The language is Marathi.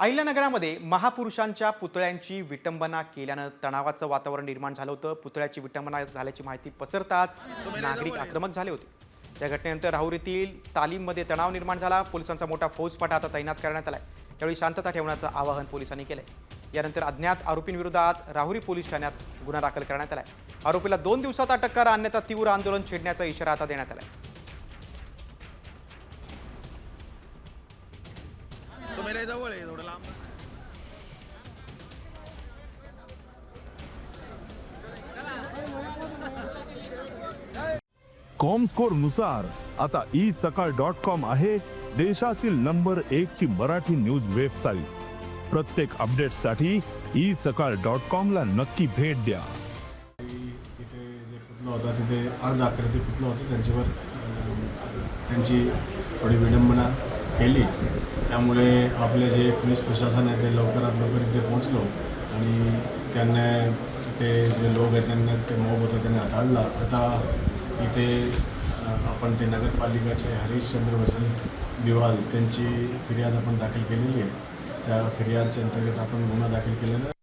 अहिल्यानगरामध्ये महापुरुषांच्या पुतळ्यांची विटंबना केल्यानं तणावाचं वातावरण निर्माण झालं होतं. पुतळ्याची विटंबना झाल्याची माहिती पसरताच नागरिक आक्रमक झाले होते. या घटनेनंतर राहुरीतील तालीममध्ये तणाव निर्माण झाला. पोलिसांचा मोठा फौजफाटा आता तैनात करण्यात आलाय. त्यावेळी शांतता ठेवण्याचं आवाहन पोलिसांनी केलंय. यानंतर अज्ञात आरोपींविरोधात राहुरी पोलीस ठाण्यात गुन्हा दाखल करण्यात आलाय. आरोपीला दोन दिवसात अटक करा अन्यथा तीव्र आंदोलन छेडण्याचा इशारा आता देण्यात आलाय. कॉमनुसार आता ई सकाळ डॉट कॉम आहे देशातील नंबर एक ची मराठी न्यूज वेबसाईट प्रत्येक अपडेटसाठी ई सकाळ डॉट कॉम ला नक्की भेट द्या. तिथे जे पुतळं होता तिथे अर्ध आकृती पुतळं होतं त्यांच्यावर त्यांची थोडी विडंबना केली. त्यामुळे आपले जे पोलीस प्रशासन आहे ते लवकरात लवकर इथे पोहोचलो. आणि त्यांना ते जे लोक आहेत त्यांना ते मोब होतं त्यांनी हाताळला. आता इथे आपण ते नगरपालिकाचे हरीशचंद्र वसंत दिवाल त्यांची फिर्याद आपण दाखल केलेली आहे त्या फिर्यादच्या अंतर्गत आपण गुन्हा दाखल केलेला आहे.